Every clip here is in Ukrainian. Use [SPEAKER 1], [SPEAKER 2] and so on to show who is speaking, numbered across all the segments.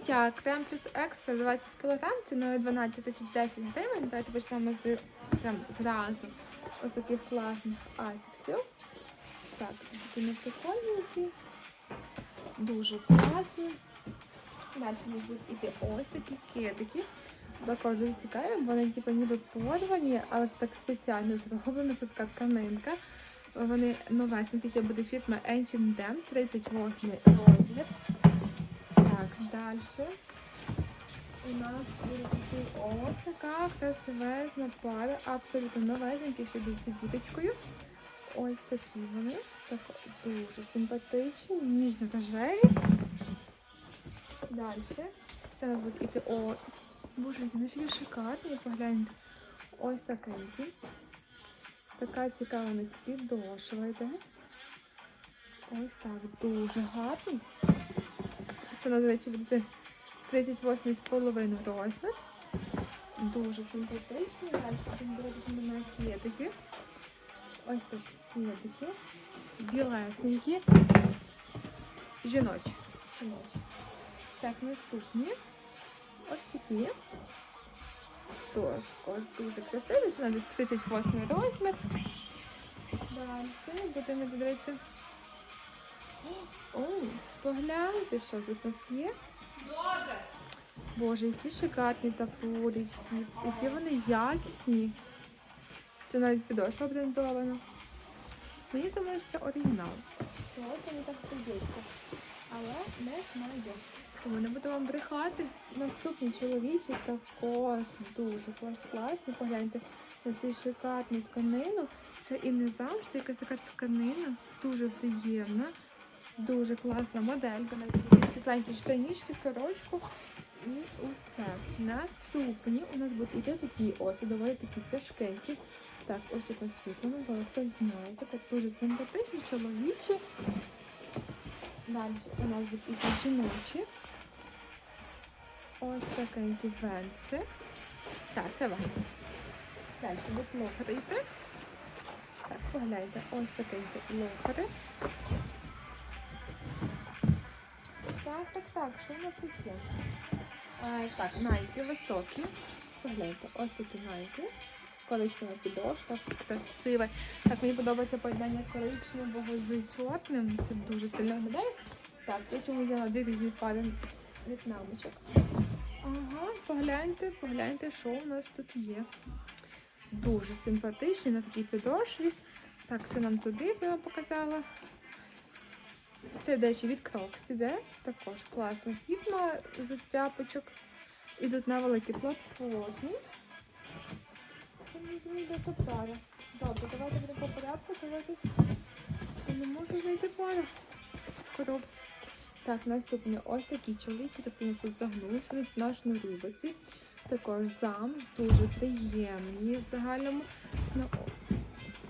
[SPEAKER 1] взуття Крем плюс Екстра 20 кг, ціною 12 тисяч 10 гривень. Давайте почнемо з прям зразу. Ось таких класних асіксів. Так, такі неприкольненькі. Дуже класні. Далі будуть іти ось такі кедики. Також дуже цікаві, вони типу ніби порвані, але це так спеціально зроблено. Це така тканинка. Вони новесенькі, ще буде фірма Ancient Dam, 38 розмір. Далі. У нас буде такий ось така красивезна пара, абсолютно новесенькі, ще з віточкою. Ось такі вони. Так, дуже симпатичні, ніжно-рожеві. Далі. Це у нас буде іти о. Боже, які наші шикарні, погляньте. Ось такенькі. Така цікава у них підошва йде. Ось так, дуже гарно. Це, на, до речі, буде 38,5 розмір. Дуже симпатичні. Далі будемо на нас кедики. Ось такі кедики. Білесенькі. Жіночі. Жіночі. Так, наступні. Ось такі. Тож, ось дуже красиві. Це десь 38 розмір. Далі будемо дивитися. О, погляньте, що тут у нас є. Боже, які шикарні тапурічки, які вони якісні. Це навіть підошва брендована. Мені думаю, що це оригінал. Чого вони так здається? Але не знаю. Тому не буду вам брехати. Наступні чоловічі також дуже клас класні. Погляньте на цю шикарну тканину. Це і не завжди якась така тканина, дуже приємна, дуже класна моделька. Навіть світленькі штанішки, сорочку і усе. Наступні у нас будуть іти такі ось, доволі такі тяжкенькі. Так, ось таке світло, можливо, хтось знає. Так, дуже симпатичні, чоловічі. Далі у нас будуть іти жіночі. Ось такенькі венси. Так, це венси. Далі будуть лофери йти. Так, погляньте, ось такенькі лофери. Так, так, так, що у нас тут є? Е, так, найки високі. Погляньте, ось такі найки. Коричнева підошва, красива. Так, мені подобається поєднання коричневого з чорним. Це дуже стильна модель. Так, я чому взяла дві різні пари в'єтнамочок. Ага, погляньте, погляньте, що у нас тут є. Дуже симпатичні на такій підошві. Так, це нам туди я вам показала. Це дещо від Crocs іде. Також класна фірма з тяпочок. Ідуть на великі платформі. Добре, давайте будемо по порядку дивитись. Не можу знайти пару коробці. Так, наступні ось такі чоловічі, тобто нас тут загнулися на шнурівці. Також зам дуже приємні в загальному на,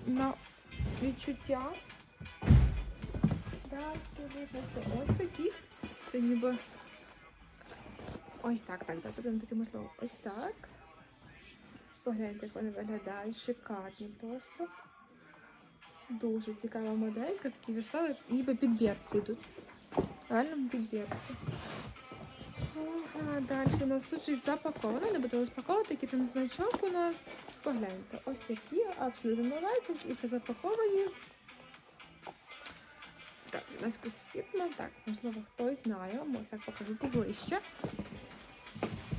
[SPEAKER 1] на відчуття. Далі визнати ось такі. Це ніби ось так, так, так, будемо таки можливо. Ось так. Погляньте, як вони виглядають. Шикарні просто. Дуже цікава моделька, такі весові, ніби підбірці йдуть. Реально підбірці. Ага, далі у нас тут щось запаковано. Не буду розпаковувати, який там значок у нас. Погляньте, ось такі, абсолютно новенькі і ще запаковані. У. Так, можливо, хтось знає. Ось так покажу поближче.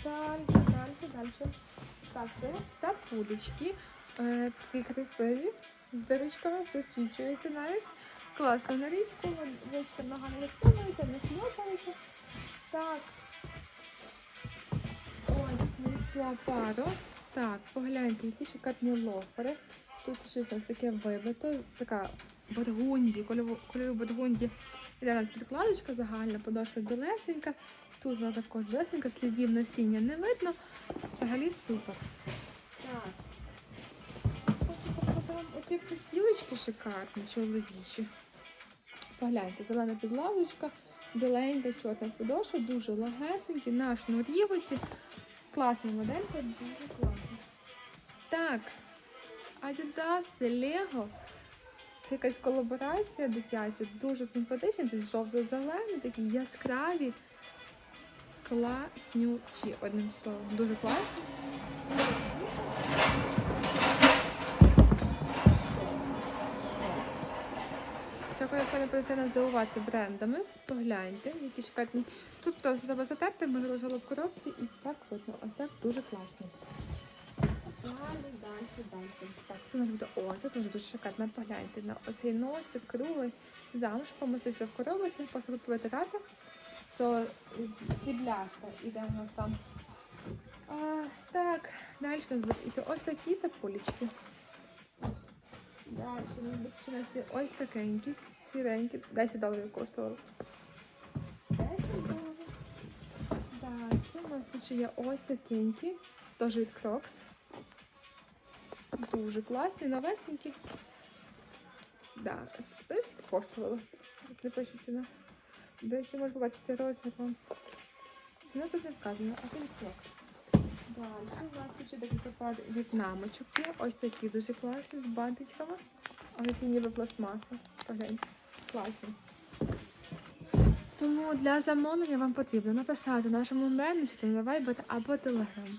[SPEAKER 1] Далі, далі, далі. Так, це та пудочки. Е, такі красиві. З дирочками засвічується навіть. Класно на річку, річка нога не відсунується, не хлопається. Так. Ось, знайшла пару. Так, погляньте, які шикарні лофери. Тут щось у нас таке вибито, така бургунді, кольору бургунді. Іде на підкладочка загальна, подошва білесенька. Тут вона також білесенька, слідів носіння не видно. Взагалі супер. Так. Хочу показати оці кросівочки шикарні, чоловічі. Погляньте, зелена підлавочка, біленька, чорна підошва, дуже легесенькі, на шнурівці. Класна моделька, дуже класна. Так, Adidas, Lego. Це якась колаборація дитяча, дуже симпатична, тут жовто-зелені, такі яскраві. класнючі, одним словом. Дуже класні. Це коли не будете нас здивувати брендами. Погляньте, які шикарні. Тут просто треба затерти, ми зложили в коробці і так видно. Ось так дуже класно. Далі, далі. Так, тут у нас буде о, це теж дуже шикарно. Погляньте на оцей носик круглий. Замш помістився в коробці, просто тут витирати. Це срібляста іде у нас там. А, так, далі у нас будуть ось такі тапулечки. Далі у нас будуть ось такенькі, сіренькі. 10 доларів коштували. 10 доларів. Далі у нас тут ще є ось такенькі, теж від Crocs. Дуже класні, новесенькі. Да, ось коштували. Не пише ціна. Речі, можна побачити розмір вам. Ціна тут не вказана, а тут Crocs. Далі у нас тут ще декілька пар в'єтнамочок є. Ось такі дуже класні з бантичками. А які ніби пластмаса. Погляньте. Класні. Тому для замовлення вам потрібно написати нашому менеджеру на Viber або Telegram.